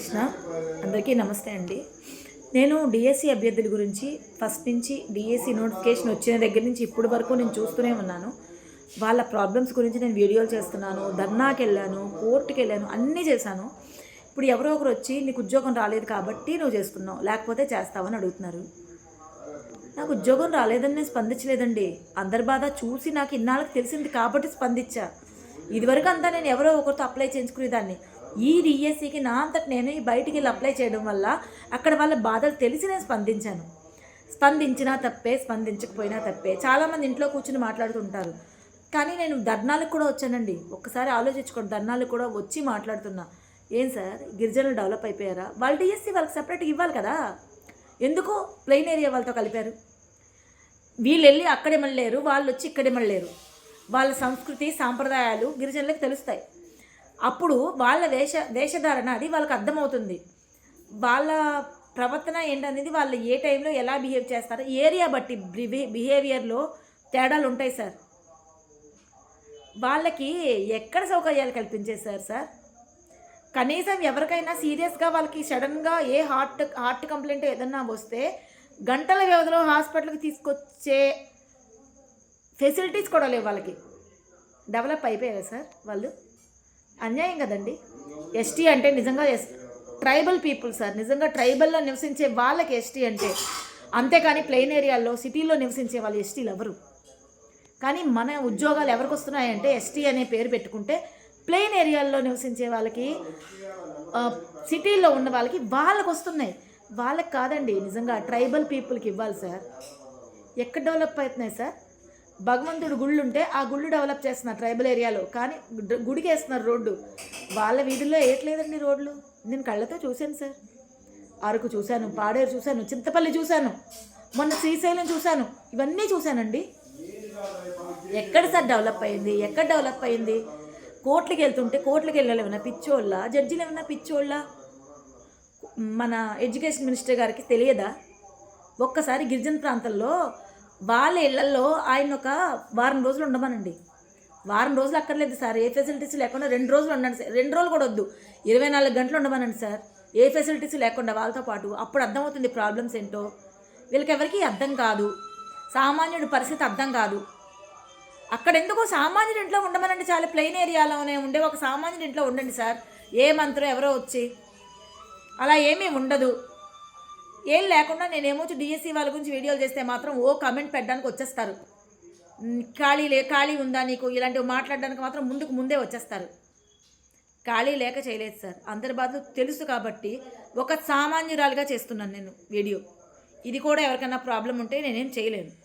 కృష్ణ. అందరికీ నమస్తే అండి. నేను డిఎస్సి అభ్యర్థుల గురించి ఫస్ట్ నుంచి డిఎస్సి నోటిఫికేషన్ వచ్చిన దగ్గర నుంచి ఇప్పటి వరకు నేను చూస్తూనే ఉన్నాను. వాళ్ళ ప్రాబ్లమ్స్ గురించి నేను వీడియోలు చేస్తున్నాను ధర్నాకి వెళ్ళాను కోర్టుకి వెళ్ళాను అన్నీ చేశాను. ఇప్పుడు ఎవరో ఒకరు వచ్చి నీకు ఉద్యోగం రాలేదు కాబట్టి నువ్వు చేసుకున్నావు లేకపోతే చేస్తావని అడుగుతున్నారు. నాకు ఉద్యోగం రాలేదని నేను స్పందించలేదండి. అందరి బాధ చూసి నాకు ఇన్నాళ్ళకి తెలిసింది కాబట్టి స్పందించా. ఇదివరకు అంతా నేను ఎవరో ఒకరితో అప్లై చేయించుకునేదాన్ని. ఈ డిఎస్సికి నా అంతటి నేను ఈ బయటికి వెళ్ళి అప్లై చేయడం వల్ల అక్కడ వాళ్ళ బాధలు తెలిసి నేను స్పందించాను. స్పందించినా తప్పే స్పందించకపోయినా తప్పే. చాలామంది ఇంట్లో కూర్చుని మాట్లాడుతుంటారు. కానీ నేను ధర్నాలకు కూడా వచ్చానండి. ఒక్కసారి ఆలోచించుకోండి. ధర్నాలకు కూడా వచ్చి మాట్లాడుతున్నా. ఏం సార్? గిరిజనులు డెవలప్ అయిపోయారా? వాళ్ళు డిఎస్సి వాళ్ళకి సపరేట్గా ఇవ్వాలి కదా. ఎందుకు? ప్లెయిన్ ఏరియా వాళ్ళతో కలిపారు. వీళ్ళు వెళ్ళి అక్కడే వాళ్ళు వచ్చి ఇక్కడే మళ్ళలేరు వాళ్ళ సంస్కృతి సాంప్రదాయాలు గిరిజనులకు తెలుస్తాయి. అప్పుడు వాళ్ళ వేష దేశధారణ అది వాళ్ళకి అర్థమవుతుంది. వాళ్ళ ప్రవర్తన ఏంటనేది వాళ్ళు ఏ టైంలో ఎలా బిహేవ్ చేస్తారో ఏరియా బట్టి బిహే బిహేవియర్లో తేడాలు ఉంటాయి సార్. వాళ్ళకి ఎక్కడ సౌకర్యాలు కల్పించేశారు సార్? కనీసం ఎవరికైనా సీరియస్గా వాళ్ళకి సడన్గా ఏ హార్ట్ హార్ట్ కంప్లైంట్ ఏదన్నా వస్తే గంటల వ్యవధిలో హాస్పిటల్కి తీసుకొచ్చే ఫెసిలిటీస్ కూడా లేవు వాళ్ళకి. డెవలప్ అయిపోయారా సార్ వాళ్ళు? అన్యాయం కదండి. ఎస్టీ అంటే నిజంగా ఎస్ ట్రైబల్ పీపుల్ సార్ నిజంగా ట్రైబల్లో నివసించే వాళ్ళకి ఎస్టీ అంటే అంతేకాని ప్లెయిన్ ఏరియాల్లో సిటీలో నివసించే వాళ్ళు ఎస్టీలు ఎవరు? కానీ మన ఉద్యోగాలు ఎవరికి వస్తున్నాయంటే ఎస్టీ అనే పేరు పెట్టుకుంటే ప్లెయిన్ ఏరియాల్లో నివసించే వాళ్ళకి సిటీల్లో ఉన్న వాళ్ళకి వాళ్ళకి వస్తున్నాయి. వాళ్ళకి కాదండి నిజంగా ట్రైబల్ పీపుల్కి ఇవ్వాలి సార్ ఎక్కడ డెవలప్ అవుతున్నాయి సార్ భగవంతుడు గుళ్ళు ఉంటే ఆ గుళ్ళు డెవలప్ చేస్తున్నారు ట్రైబల్ ఏరియాలో. కానీ గుడికి వేస్తున్నారు రోడ్డు. వాళ్ళ వీధుల్లో వేయట్లేదండి రోడ్లు? నేను కళ్ళతో చూశాను సార్. అరకు చూశాను పాడేరు చూశాను చింతపల్లి చూశాను మొన్న శ్రీశైలం చూశాను. ఇవన్నీ చూశానండి. ఎక్కడ సార్ డెవలప్ అయింది? ఎక్కడ డెవలప్ అయింది? కోర్టుకి వెళ్తుంటే కోర్టుకి వెళ్ళాలి ఏమైనా పిచ్చోళ్ళ? జడ్జిలు ఏమైనా పిచ్చోళ్ళ? మన ఎడ్యుకేషన్ మినిస్టర్ గారికి తెలియదా? ఒక్కసారి గిరిజన ప్రాంతంలో వాళ్ళ ఇళ్ళలో ఆయన ఒక వారం రోజులు ఉండమనండి. వారం రోజులు అక్కర్లేదు సార్. ఏ ఫెసిలిటీస్ లేకుండా రెండు రోజులు ఉండండి సార్. రెండు రోజులు కూడా వద్దు. ఇరవై నాలుగు గంటలు ఉండమనండి సార్. ఏ ఫెసిలిటీస్ లేకుండా వాళ్ళతో పాటు అప్పుడు అర్థమవుతుంది ప్రాబ్లమ్స్ ఏంటో. వీళ్ళకి ఎవరికి అర్థం కాదు. సామాన్యుడి పరిస్థితి అర్థం కాదు. అక్కడ ఎందుకో సామాన్యుడి ఇంట్లో ఉండమనండి చాలా ప్లెయిన్ ఏరియాలోనే ఉండే ఒక సామాన్యుడి ఇంట్లో ఉండండి సార్. ఏ మంత్రం ఎవరో వచ్చి. అలా ఏమీ ఉండదు. ఏం లేకుండా నేనేమో డిఎస్సి వాళ్ళ గురించి వీడియోలు చేస్తే మాత్రం ఓ కమెంట్ పెట్టడానికి వచ్చేస్తారు. ఖాళీ లే ఖాళీ ఉందా నీకు? ఇలాంటివి మాట్లాడడానికి మాత్రం ముందుకు ముందే వచ్చేస్తారు. ఖాళీ లేక చేయలేదు సార్. అందరి బాధలు తెలుసు కాబట్టి ఒక సామాన్యురాలుగా చేస్తున్నాను నేను వీడియో. ఇది కూడా ఎవరికైనా ప్రాబ్లం ఉంటే నేనేం చేయలేను.